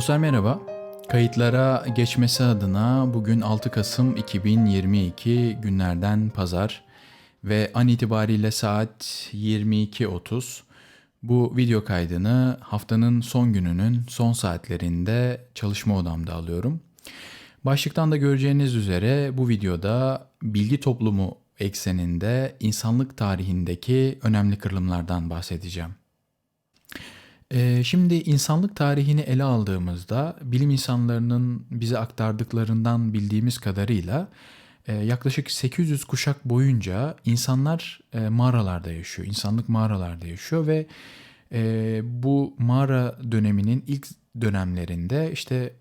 Dostlar merhaba. Kayıtlara geçmesi adına bugün 6 Kasım 2022 günlerden pazar ve an itibariyle saat 22.30. Bu video kaydını haftanın son gününün son saatlerinde çalışma odamda alıyorum. Başlıktan da göreceğiniz üzere bu videoda bilgi toplumu ekseninde insanlık tarihindeki önemli kırılımlardan bahsedeceğim. Ee, şimdi insanlık tarihini ele aldığımızda bilim insanlarının bize aktardıklarından bildiğimiz kadarıyla e, yaklaşık 800 kuşak boyunca insanlar e, mağaralarda yaşıyor. İnsanlık mağaralarda yaşıyor ve e, bu mağara döneminin ilk dönemlerinde işte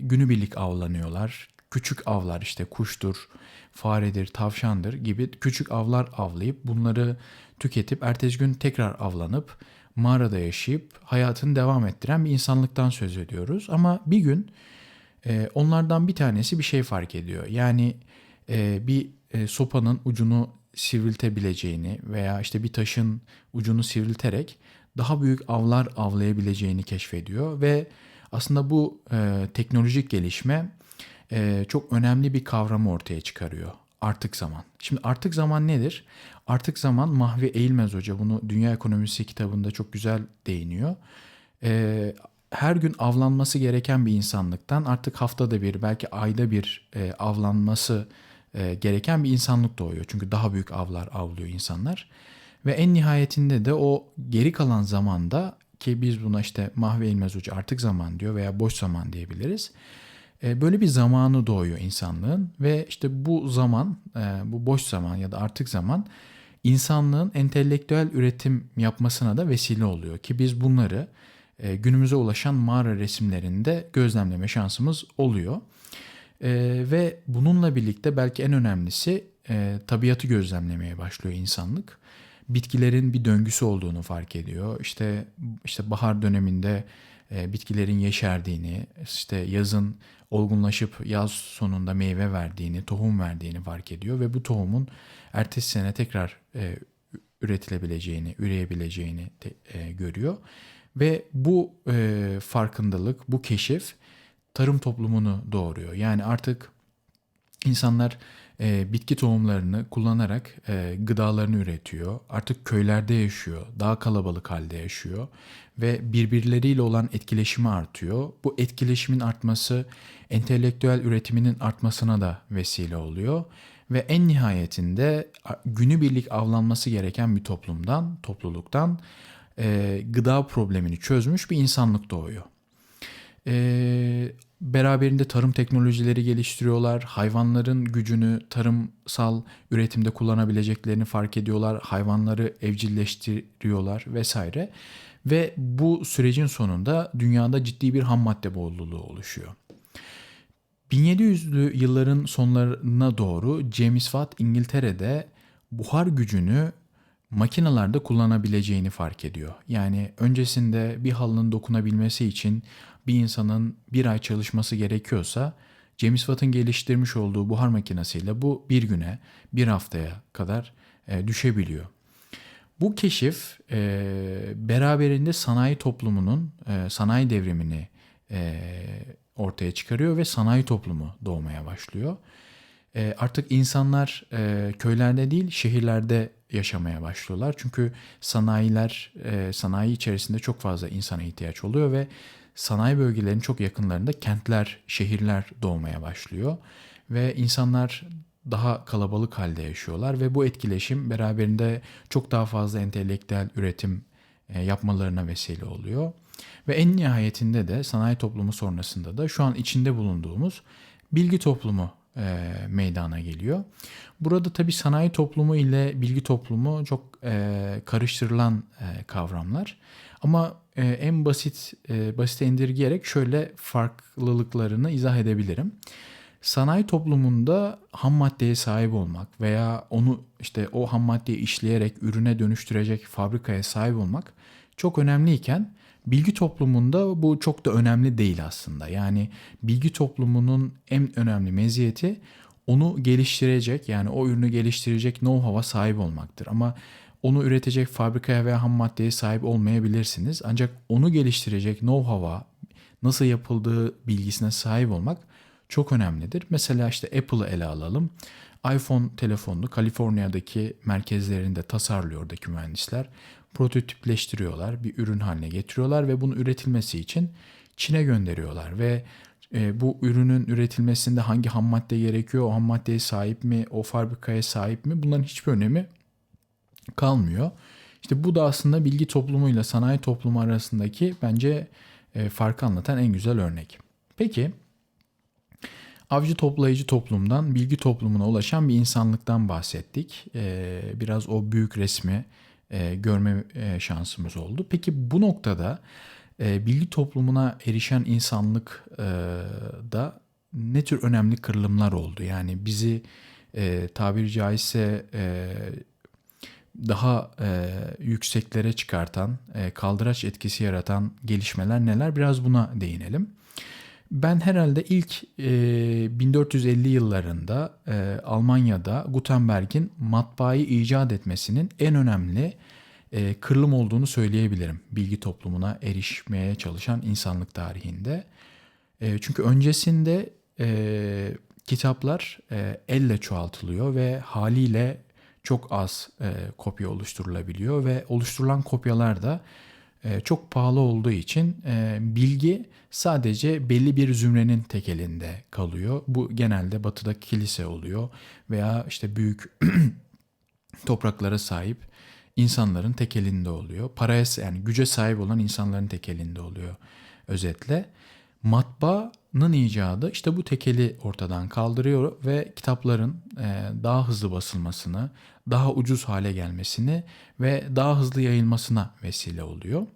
günübirlik avlanıyorlar. Küçük avlar işte kuştur, faredir, tavşandır gibi küçük avlar avlayıp bunları tüketip ertesi gün tekrar avlanıp mağarada yaşayıp hayatını devam ettiren bir insanlıktan söz ediyoruz. Ama bir gün e, onlardan bir tanesi bir şey fark ediyor. Yani e, bir e, sopanın ucunu sivriltebileceğini veya işte bir taşın ucunu sivrilterek daha büyük avlar avlayabileceğini keşfediyor ve aslında bu e, teknolojik gelişme e, çok önemli bir kavramı ortaya çıkarıyor. Artık zaman. Şimdi artık zaman nedir? Artık zaman Mahvi Eğilmez Hoca bunu Dünya Ekonomisi kitabında çok güzel değiniyor. Ee, her gün avlanması gereken bir insanlıktan artık haftada bir belki ayda bir e, avlanması e, gereken bir insanlık doğuyor. Çünkü daha büyük avlar avlıyor insanlar. Ve en nihayetinde de o geri kalan zamanda ki biz buna işte Mahvi Eğilmez Hoca artık zaman diyor veya boş zaman diyebiliriz. E, böyle bir zamanı doğuyor insanlığın ve işte bu zaman, e, bu boş zaman ya da artık zaman insanlığın entelektüel üretim yapmasına da vesile oluyor ki biz bunları e, günümüze ulaşan mağara resimlerinde gözlemleme şansımız oluyor. Ve bununla birlikte belki en önemlisi tabiatı gözlemlemeye başlıyor insanlık. Bitkilerin bir döngüsü olduğunu fark ediyor. İşte işte bahar döneminde bitkilerin yeşerdiğini, işte yazın olgunlaşıp yaz sonunda meyve verdiğini, tohum verdiğini fark ediyor ve bu tohumun ertesi sene tekrar e, üretilebileceğini, üreyebileceğini te, e, görüyor. Ve bu e, farkındalık, bu keşif tarım toplumunu doğuruyor. Yani artık insanlar e, bitki tohumlarını kullanarak e, gıdalarını üretiyor. Artık köylerde yaşıyor, daha kalabalık halde yaşıyor ve birbirleriyle olan etkileşimi artıyor. Bu etkileşimin artması entelektüel üretiminin artmasına da vesile oluyor ve en nihayetinde günübirlik avlanması gereken bir toplumdan, topluluktan e, gıda problemini çözmüş bir insanlık doğuyor. E, beraberinde tarım teknolojileri geliştiriyorlar. Hayvanların gücünü tarımsal üretimde kullanabileceklerini fark ediyorlar. Hayvanları evcilleştiriyorlar vesaire. Ve bu sürecin sonunda dünyada ciddi bir ham madde bolluğu oluşuyor. 1700'lü yılların sonlarına doğru James Watt İngiltere'de buhar gücünü makinalarda kullanabileceğini fark ediyor. Yani öncesinde bir halının dokunabilmesi için bir insanın bir ay çalışması gerekiyorsa James Watt'ın geliştirmiş olduğu buhar makinesiyle bu bir güne, bir haftaya kadar e, düşebiliyor. Bu keşif e, beraberinde sanayi toplumunun e, sanayi devrimini e, ortaya çıkarıyor ve sanayi toplumu doğmaya başlıyor. E, artık insanlar e, köylerde değil şehirlerde yaşamaya başlıyorlar. Çünkü sanayiler, e, sanayi içerisinde çok fazla insana ihtiyaç oluyor ve sanayi bölgelerinin çok yakınlarında kentler, şehirler doğmaya başlıyor. Ve insanlar daha kalabalık halde yaşıyorlar ve bu etkileşim beraberinde çok daha fazla entelektüel üretim e, yapmalarına vesile oluyor. Ve en nihayetinde de sanayi toplumu sonrasında da şu an içinde bulunduğumuz bilgi toplumu e, meydana geliyor. Burada tabii sanayi toplumu ile bilgi toplumu çok e, karıştırılan e, kavramlar. Ama e, en basit e, basite indirgeyerek şöyle farklılıklarını izah edebilirim. Sanayi toplumunda ham maddeye sahip olmak veya onu işte o ham maddeyi işleyerek ürüne dönüştürecek fabrikaya sahip olmak çok önemliyken bilgi toplumunda bu çok da önemli değil aslında. Yani bilgi toplumunun en önemli meziyeti onu geliştirecek yani o ürünü geliştirecek know-how'a sahip olmaktır. Ama onu üretecek fabrikaya veya ham maddeye sahip olmayabilirsiniz. Ancak onu geliştirecek know-how'a, nasıl yapıldığı bilgisine sahip olmak çok önemlidir. Mesela işte Apple'ı ele alalım. iPhone telefonunu Kaliforniya'daki merkezlerinde tasarlıyor oradaki mühendisler. Prototipleştiriyorlar, bir ürün haline getiriyorlar ve bunun üretilmesi için Çin'e gönderiyorlar ve e, bu ürünün üretilmesinde hangi ham madde gerekiyor, o ham maddeye sahip mi, o fabrikaya sahip mi bunların hiçbir önemi kalmıyor. İşte bu da aslında bilgi toplumuyla sanayi toplumu arasındaki bence e, farkı anlatan en güzel örnek. Peki avcı toplayıcı toplumdan bilgi toplumuna ulaşan bir insanlıktan bahsettik. E, biraz o büyük resmi e, görme e, şansımız oldu. Peki bu noktada e, bilgi toplumuna erişen insanlık e, da ne tür önemli kırılımlar oldu? Yani bizi e, tabiri caizse e, daha e, yükseklere çıkartan, e, kaldıraç etkisi yaratan gelişmeler neler? Biraz buna değinelim. Ben herhalde ilk e, 1450 yıllarında e, Almanya'da Gutenberg'in matbaayı icat etmesinin en önemli e, kırılım olduğunu söyleyebilirim. Bilgi toplumuna erişmeye çalışan insanlık tarihinde. E, çünkü öncesinde e, kitaplar e, elle çoğaltılıyor ve haliyle çok az e, kopya oluşturulabiliyor ve oluşturulan kopyalar da çok pahalı olduğu için e, bilgi sadece belli bir zümrenin tek elinde kalıyor. Bu genelde batıda kilise oluyor veya işte büyük topraklara sahip insanların tek elinde oluyor. Paraya yani güce sahip olan insanların tek elinde oluyor özetle. Matbaanın icadı işte bu tekeli ortadan kaldırıyor ve kitapların e, daha hızlı basılmasını, daha ucuz hale gelmesini ve daha hızlı yayılmasına vesile oluyor.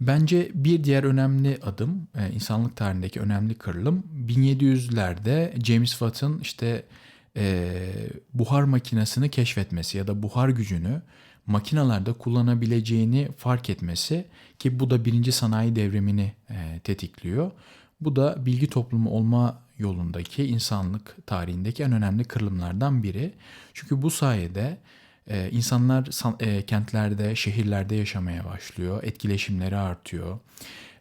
Bence bir diğer önemli adım, e, insanlık tarihindeki önemli kırılım 1700'lerde James Watt'ın işte e, buhar makinesini keşfetmesi ya da buhar gücünü makinalarda kullanabileceğini fark etmesi ki bu da birinci sanayi devrimini e, tetikliyor. Bu da bilgi toplumu olma yolundaki insanlık tarihindeki en önemli kırılımlardan biri. Çünkü bu sayede e, insanlar e, kentlerde, şehirlerde yaşamaya başlıyor, etkileşimleri artıyor,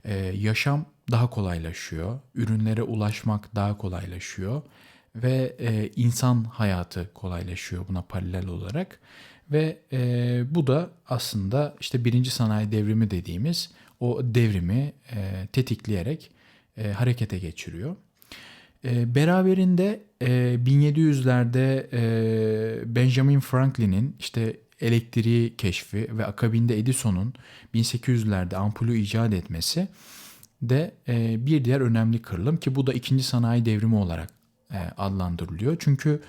e, yaşam daha kolaylaşıyor, ürünlere ulaşmak daha kolaylaşıyor ve e, insan hayatı kolaylaşıyor buna paralel olarak. Ve e, bu da aslında işte birinci sanayi devrimi dediğimiz o devrimi e, tetikleyerek e, harekete geçiriyor. E, beraberinde e, 1700'lerde e, Benjamin Franklin'in işte elektriği keşfi ve akabinde Edison'un 1800'lerde ampulü icat etmesi de e, bir diğer önemli kırılım ki bu da ikinci sanayi devrimi olarak e, adlandırılıyor. Çünkü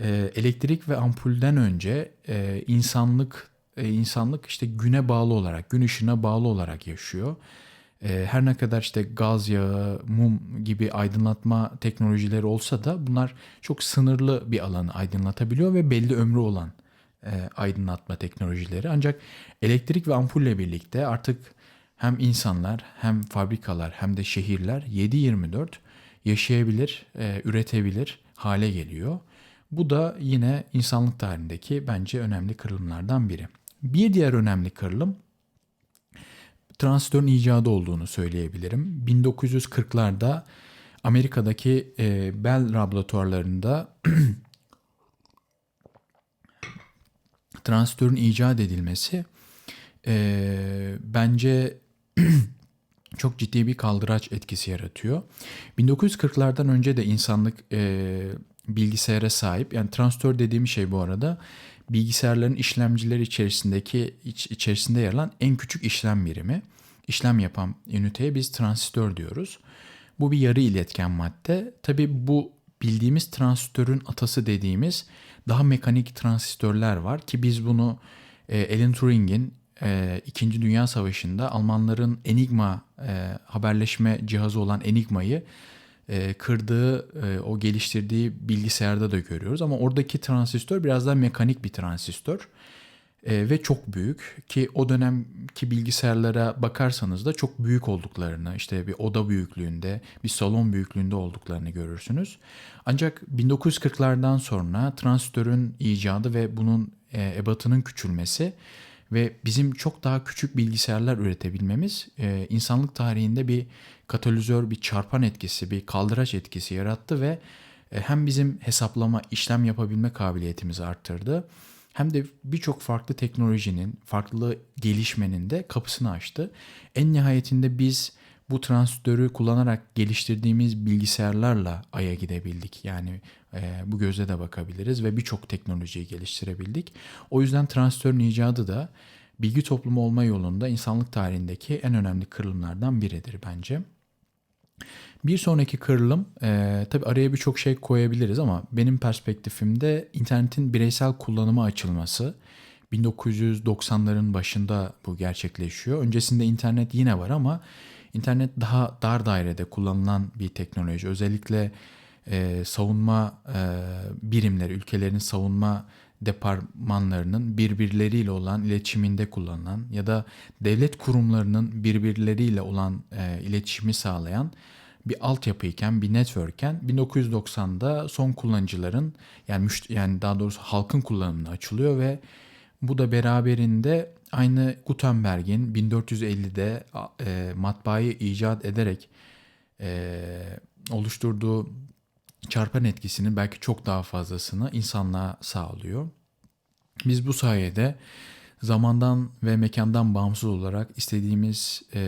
e, elektrik ve ampulden önce e, insanlık e, insanlık işte güne bağlı olarak, gün ışığına bağlı olarak yaşıyor. E, her ne kadar işte gaz yağı, mum gibi aydınlatma teknolojileri olsa da bunlar çok sınırlı bir alanı aydınlatabiliyor ve belli ömrü olan e, aydınlatma teknolojileri. Ancak elektrik ve ampulle birlikte artık hem insanlar hem fabrikalar hem de şehirler 7-24 yaşayabilir, üretebilir hale geliyor. Bu da yine insanlık tarihindeki bence önemli kırılımlardan biri. Bir diğer önemli kırılım transistörün icadı olduğunu söyleyebilirim. 1940'larda Amerika'daki e, Bell laboratuvarlarında transistörün icat edilmesi e, bence çok ciddi bir kaldıraç etkisi yaratıyor. 1940'lardan önce de insanlık e, bilgisayara sahip. Yani transistör dediğim şey bu arada bilgisayarların işlemcileri içerisindeki iç, içerisinde yer alan en küçük işlem birimi. İşlem yapan üniteye biz transistör diyoruz. Bu bir yarı iletken madde. Tabi bu bildiğimiz transistörün atası dediğimiz daha mekanik transistörler var ki biz bunu e, Alan Turing'in e, İkinci Dünya Savaşı'nda Almanların Enigma e, haberleşme cihazı olan Enigma'yı e, kırdığı, e, o geliştirdiği bilgisayarda da görüyoruz. Ama oradaki transistör biraz daha mekanik bir transistör e, ve çok büyük ki o dönemki bilgisayarlara bakarsanız da çok büyük olduklarını, işte bir oda büyüklüğünde, bir salon büyüklüğünde olduklarını görürsünüz. Ancak 1940'lardan sonra transistörün icadı ve bunun ebatının küçülmesi ve bizim çok daha küçük bilgisayarlar üretebilmemiz e, insanlık tarihinde bir katalizör, bir çarpan etkisi, bir kaldıraç etkisi yarattı ve e, hem bizim hesaplama, işlem yapabilme kabiliyetimizi arttırdı hem de birçok farklı teknolojinin, farklı gelişmenin de kapısını açtı. En nihayetinde biz bu transistörü kullanarak geliştirdiğimiz bilgisayarlarla Ay'a gidebildik. Yani e, bu gözle de bakabiliriz ve birçok teknolojiyi geliştirebildik. O yüzden transistörün icadı da bilgi toplumu olma yolunda insanlık tarihindeki en önemli kırılımlardan biridir bence. Bir sonraki kırılım, e, tabi araya birçok şey koyabiliriz ama benim perspektifimde internetin bireysel kullanıma açılması. 1990'ların başında bu gerçekleşiyor. Öncesinde internet yine var ama internet daha dar dairede kullanılan bir teknoloji. Özellikle e, savunma e, birimleri, ülkelerin savunma departmanlarının birbirleriyle olan iletişiminde kullanılan ya da devlet kurumlarının birbirleriyle olan e, iletişimi sağlayan bir altyapıyken, bir network'ken 1990'da son kullanıcıların yani müşt- yani daha doğrusu halkın kullanımına açılıyor ve bu da beraberinde aynı Gutenberg'in 1450'de e, matbaayı icat ederek e, oluşturduğu çarpan etkisinin belki çok daha fazlasını insanlığa sağlıyor. Biz bu sayede zamandan ve mekandan bağımsız olarak istediğimiz e,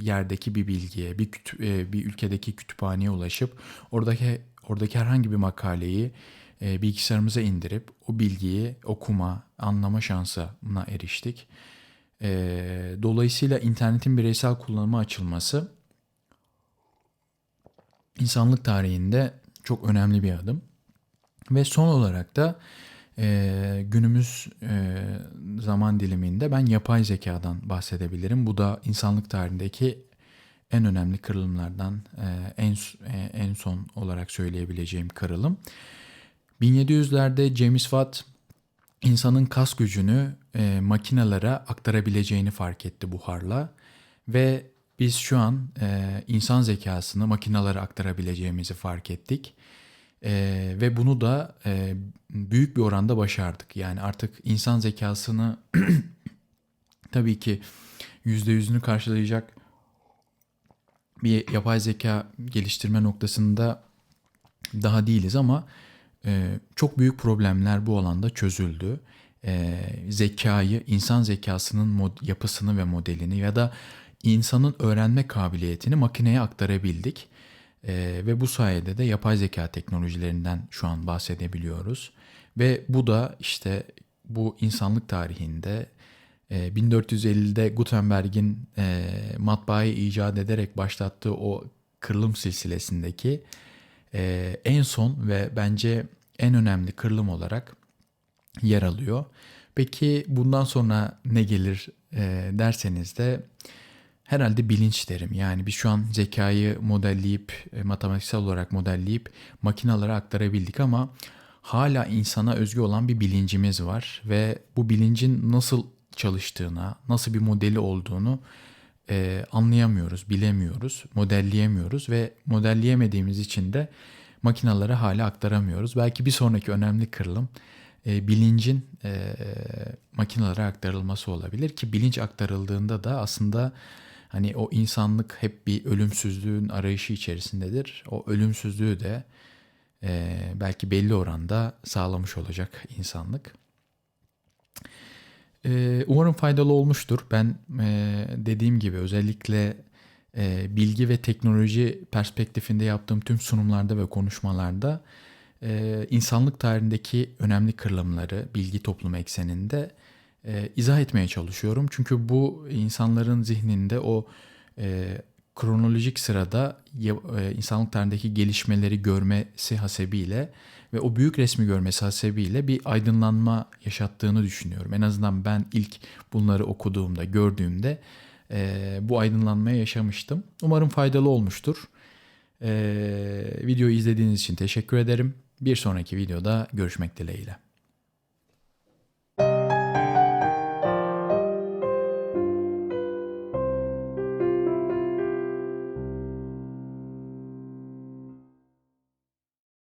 yerdeki bir bilgiye, bir kütü, e, bir ülkedeki kütüphaneye ulaşıp oradaki oradaki herhangi bir makaleyi e, bilgisayarımıza indirip o bilgiyi okuma, anlama şansına eriştik. E, dolayısıyla internetin bireysel kullanıma açılması insanlık tarihinde çok önemli bir adım. Ve son olarak da e, günümüz e, zaman diliminde ben yapay zekadan bahsedebilirim. Bu da insanlık tarihindeki en önemli kırılımlardan e, en e, en son olarak söyleyebileceğim kırılım. 1700'lerde James Watt insanın kas gücünü e, makinelere aktarabileceğini fark etti buharla ve biz şu an e, insan zekasını makinalara aktarabileceğimizi fark ettik. E, ve bunu da e, büyük bir oranda başardık. Yani artık insan zekasını tabii ki yüzde yüzünü karşılayacak bir yapay zeka geliştirme noktasında daha değiliz ama e, çok büyük problemler bu alanda çözüldü. E, zekayı, insan zekasının mod, yapısını ve modelini ya da insanın öğrenme kabiliyetini makineye aktarabildik. E, ve bu sayede de yapay zeka teknolojilerinden şu an bahsedebiliyoruz. Ve bu da işte bu insanlık tarihinde e, 1450'de Gutenberg'in e, matbaayı icat ederek başlattığı o kırılım silsilesindeki e, en son ve bence en önemli kırılım olarak yer alıyor. Peki bundan sonra ne gelir e, derseniz de herhalde bilinç derim. Yani biz şu an zekayı modelleyip, e, matematiksel olarak modelleyip makinalara aktarabildik ama hala insana özgü olan bir bilincimiz var ve bu bilincin nasıl çalıştığına, nasıl bir modeli olduğunu e, anlayamıyoruz, bilemiyoruz, modelleyemiyoruz ve modelleyemediğimiz için de makinalara hala aktaramıyoruz. Belki bir sonraki önemli kırılım e, bilincin e, makinalara aktarılması olabilir ki bilinç aktarıldığında da aslında hani o insanlık hep bir ölümsüzlüğün arayışı içerisindedir. O ölümsüzlüğü de e, belki belli oranda sağlamış olacak insanlık. E, umarım faydalı olmuştur. Ben e, dediğim gibi özellikle e, bilgi ve teknoloji perspektifinde yaptığım tüm sunumlarda ve konuşmalarda e, insanlık tarihindeki önemli kırılımları bilgi toplumu ekseninde e, izah etmeye çalışıyorum. Çünkü bu insanların zihninde o e, kronolojik sırada e, insanlık tarihindeki gelişmeleri görmesi hasebiyle ve o büyük resmi görmesi hasebiyle bir aydınlanma yaşattığını düşünüyorum. En azından ben ilk bunları okuduğumda, gördüğümde e, bu aydınlanmaya yaşamıştım. Umarım faydalı olmuştur. E, videoyu izlediğiniz için teşekkür ederim. Bir sonraki videoda görüşmek dileğiyle.